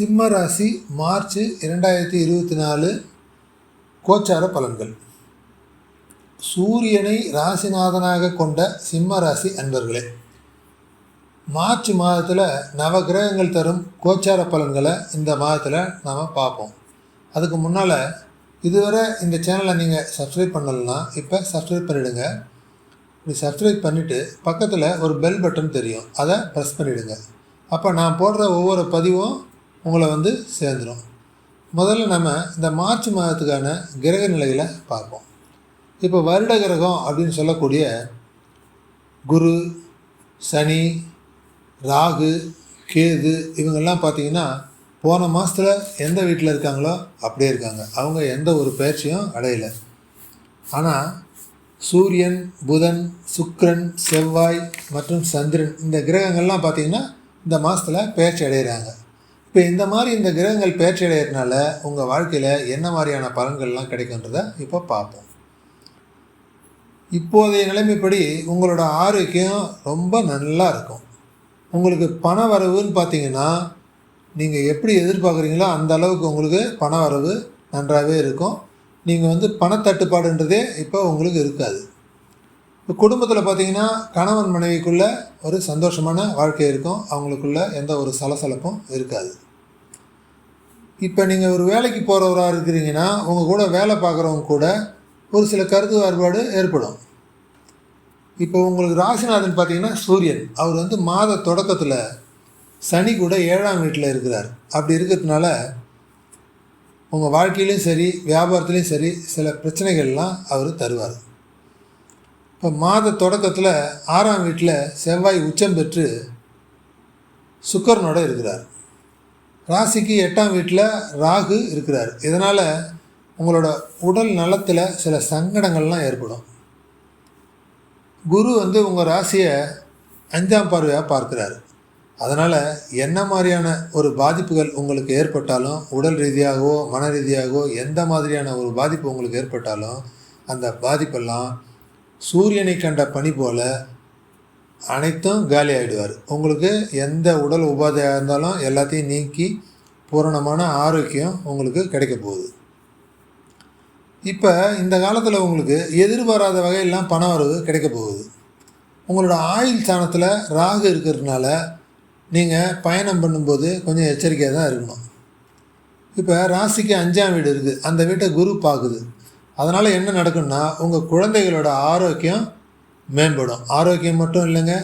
சிம்ம ராசி மார்ச் இரண்டாயிரத்தி இருபத்தி நாலு கோச்சார பலன்கள். சூரியனை ராசிநாதனாக கொண்ட சிம்ம ராசி அன்பர்களே மார்ச் மாதத்தில் நவ கிரகங்கள் தரும் கோச்சார பலன்களை இந்த மாதத்தில் நாம் பார்ப்போம். அதுக்கு முன்னால் இதுவரை இந்த சேனலை நீங்கள் சப்ஸ்கிரைப் பண்ணலன்னா இப்போ சப்ஸ்கிரைப் பண்ணிவிடுங்க இப்படி சப்ஸ்கிரைப் பண்ணிவிட்டு பக்கத்தில் ஒரு பெல் பட்டன் தெரியும். அதை ப்ரெஸ் பண்ணிவிடுங்க அப்போ நான் போடுற ஒவ்வொரு பதிவும் உங்களை வந்து சேர்ந்துடும் முதல்ல நம்ம இந்த மார்ச் மாதத்துக்கான கிரக நிலைகளை பார்ப்போம். இப்போ வருட கிரகம் அப்படின்னு சொல்லக்கூடிய குரு சனி ராகு கேது இவங்கெல்லாம் பார்த்தீங்கன்னா போன மாதத்தில் எந்த வீட்டில் இருக்காங்களோ அப்படியே இருக்காங்க. அவங்க எந்த ஒரு பயிற்சியும் அடையலை. ஆனால் சூரியன் புதன் சுக்ரன் செவ்வாய் மற்றும் சந்திரன் இந்த கிரகங்கள்லாம் பார்த்திங்கன்னா இந்த மாதத்தில் பயிற்சி அடைகிறாங்க இப்போ இந்த மாதிரி இந்த கிரகங்கள் பயிற்சி உங்கள் வாழ்க்கையில் என்ன மாதிரியான பலன்கள்லாம் கிடைக்குன்றதை இப்போ பார்ப்போம். இப்போதைய நிலைமைப்படி உங்களோட ஆரோக்கியம் ரொம்ப நல்லா இருக்கும். உங்களுக்கு பண வரவுன்னு பார்த்தீங்கன்னா நீங்கள் எப்படி எதிர்பார்க்குறீங்களோ அந்த அளவுக்கு உங்களுக்கு பண வரவு நன்றாகவே இருக்கும். நீங்கள் வந்து பணத்தட்டுப்பாடுன்றதே இப்போ உங்களுக்கு இருக்காது. குடும்பத்தில் பார்த்தீங்கன்னா கணவன் மனைவிக்குள்ளே ஒரு சந்தோஷமான வாழ்க்கை இருக்கும். அவங்களுக்குள்ள எந்த ஒரு சலசலப்பும் இருக்காது. இப்போ நீங்கள் ஒரு வேலைக்கு போகிறவராக இருக்கிறீங்கன்னா உங்கள் கூட வேலை பார்க்குறவங்க கூட ஒரு சில கருத்து வேறுபாடு ஏற்படும். இப்போ உங்களுக்கு ராசிநாதன் பார்த்தீங்கன்னா சூரியன். அவர் வந்து மாத தொடக்கத்தில் சனி கூட ஏழாம் வீட்டில் இருக்கிறார். அப்படி இருக்கிறதுனால உங்கள் வாழ்க்கையிலையும் சரி வியாபாரத்துலேயும் சரி சில பிரச்சனைகள்லாம் அவர் தருவார். இப்போ மாத தொடக்கத்தில் ஆறாம் வீட்டில் செவ்வாய் உச்சம் பெற்று சுக்கரனோட இருக்கிறார். ராசிக்கு எட்டாம் வீட்டில் ராகு இருக்கிறார். இதனால் உங்களோட உடல் நலத்தில் சில சங்கடங்கள்லாம் ஏற்படும். குரு வந்து உங்கள் ராசியை அஞ்சாம் பார்வையாக பார்க்குறாரு. அதனால் என்ன மாதிரியான ஒரு பாதிப்புகள் உங்களுக்கு ஏற்பட்டாலும் உடல் ரீதியாகவோ மன ரீதியாகவோ எந்த மாதிரியான ஒரு பாதிப்பு உங்களுக்கு ஏற்பட்டாலும் அந்த பாதிப்பெல்லாம் சூரியனை கண்ட பனி போல் அனைத்தும் காலி ஆகிடுவார் உங்களுக்கு எந்த உடல் உபாதையாக இருந்தாலும் எல்லாத்தையும் நீக்கி பூரணமான ஆரோக்கியம் உங்களுக்கு கிடைக்க போகுது. இப்போ இந்த காலத்தில் உங்களுக்கு எதிர்பாராத வகையெல்லாம் பண வரவு கிடைக்க போகுது. உங்களோட ஆயுள் சாணத்தில் ராகு இருக்கிறதுனால நீங்கள் பயணம் பண்ணும்போது கொஞ்சம் எச்சரிக்கையாக தான் இருக்கணும். இப்போ ராசிக்கு அஞ்சாம் வீடு இருக்குது அந்த வீட்டை குரு பார்க்குது. அதனால் என்ன நடக்கும்னா உங்கள் குழந்தைகளோட ஆரோக்கியம் மேம்படும். ஆரோக்கியம் மட்டும் இல்லைங்க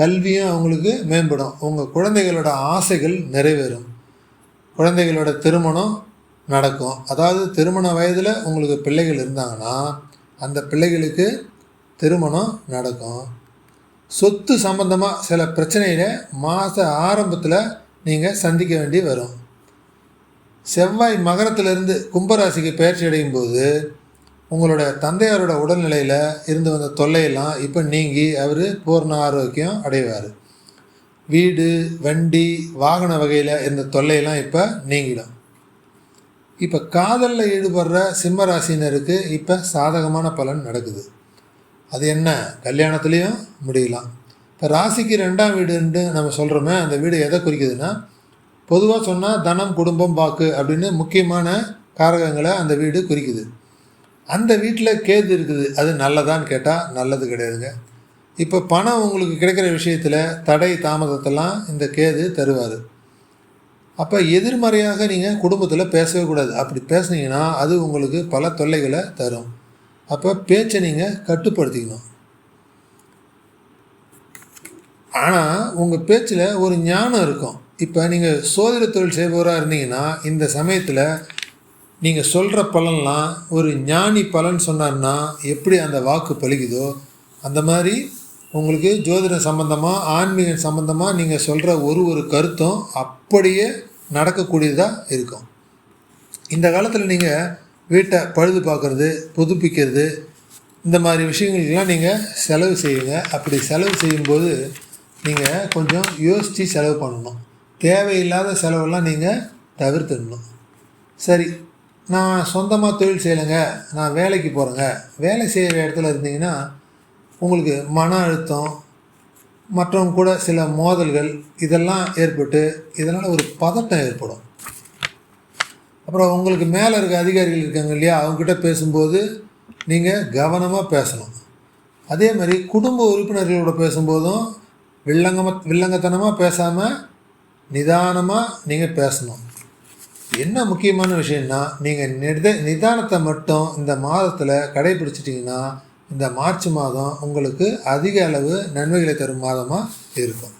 கல்வியும் அவங்களுக்கு மேம்படும். உங்கள் குழந்தைகளோட ஆசைகள் நிறைவேறும். குழந்தைகளோட திருமணம் நடக்கும். அதாவது திருமண வயதில் உங்களுக்கு பிள்ளைகள் இருந்தாங்கன்னா அந்த பிள்ளைகளுக்கு திருமணம் நடக்கும். சொத்து சம்பந்தமாக சில பிரச்சனைகளை மாத ஆரம்பத்தில் நீங்கள் சந்திக்க வேண்டி வரும். செவ்வாய் மகரத்திலிருந்து கும்பராசிக்கு பயிற்சி அடையும் போது உங்களோட தந்தையாரோட உடல்நிலையில் இருந்து வந்த தொல்லையெல்லாம் இப்போ நீங்கி அவர் பூர்ண ஆரோக்கியம் அடைவார். வீடு வண்டி வாகன வகையில் இருந்த தொல்லையெல்லாம் இப்போ நீங்கிடும். இப்போ காதலில் ஈடுபடுற சிம்ம ராசினருக்கு இப்போ சாதகமான பலன் நடக்குது. அது என்ன? கல்யாணத்துலேயும் முடியலாம். இப்போ ராசிக்கு ரெண்டாம் வீடுன்ட்டு நம்ம சொல்கிறோமே அந்த வீடு எதை குறிக்குதுன்னா பொதுவாக சொன்னால் தனம் குடும்பம் வாக்கு அப்படின்னு முக்கியமான காரகங்களை அந்த வீடு குறிக்குது. அந்த வீட்டில் கேது இருக்குது அது நல்லதான்னு கேட்டால் நல்லது கிடையாதுங்க. இப்போ பணம் உங்களுக்கு கிடைக்கிற விஷயத்தில் தடை தாமதத்தெல்லாம் இந்த கேது தருவார். அப்போ எதிர்மறையாக நீங்கள் குடும்பத்தில் பேசவே கூடாது. அப்படி பேசுனீங்கன்னா அது உங்களுக்கு பல தொல்லைகளை தரும். அப்போ பேச்சை நீங்கள் கட்டுப்படுத்திக்கணும். ஆனால் உங்கள் பேச்சில் ஒரு ஞானம் இருக்கும். இப்போ நீங்கள் சோதனை தொழில் செய்பவராக இருந்தீங்கன்னா இந்த சமயத்தில் நீங்கள் சொல்கிற பலன்லாம் ஒரு ஞானி பலன் சொன்னார்னா எப்படி அந்த வாக்கு பலிக்குதோ அந்த மாதிரி உங்களுக்கு ஜோதிடம் சம்மந்தமாக ஆன்மீகம் சம்மந்தமாக நீங்கள் சொல்கிற ஒரு ஒரு கருத்தும் அப்படியே நடக்கக்கூடியதாக இருக்கும். இந்த காலத்தில் நீங்கள் வீட்டை பழுது பார்க்குறது புதுப்பிக்கிறது இந்த மாதிரி விஷயங்களுக்கெல்லாம் நீங்கள் செலவு செய்யுங்க. அப்படி செலவு செய்யும்போது நீங்கள் கொஞ்சம் யோசித்து செலவு பண்ணணும். தேவையில்லாத செலவெல்லாம் நீங்கள் தவிர்த்துடணும். சரி நான் சொந்தமாக தொழில் செய்யலைங்க. நான் வேலைக்கு போகிறேங்க வேலை செய்கிற இடத்துல இருந்தீங்கன்னா உங்களுக்கு மன அழுத்தம் மற்றவங்க கூட சில மோதல்கள் இதெல்லாம் ஏற்பட்டு இதனால் ஒரு பதட்டம் ஏற்படும். அப்புறம் உங்களுக்கு மேலே இருக்க அதிகாரிகள் இருக்காங்க இல்லையா அவங்ககிட்ட பேசும்போது நீங்கள் கவனமாக பேசணும். அதே மாதிரி குடும்ப உறுப்பினர்களோட பேசும்போதும் வில்லங்கம வில்லங்கத்தனமாக பேசாமல் நிதானமாக நீங்கள் பேசணும். என்ன முக்கியமான விஷயம்னா நீங்கள் நித நிதானத்தை மட்டும் இந்த மாதத்தில் கடைபிடிச்சிட்டிங்கன்னா இந்த மார்ச் மாதம் உங்களுக்கு அதிக அளவு நன்மைகளை தரும் மாதமாக இருக்கும்.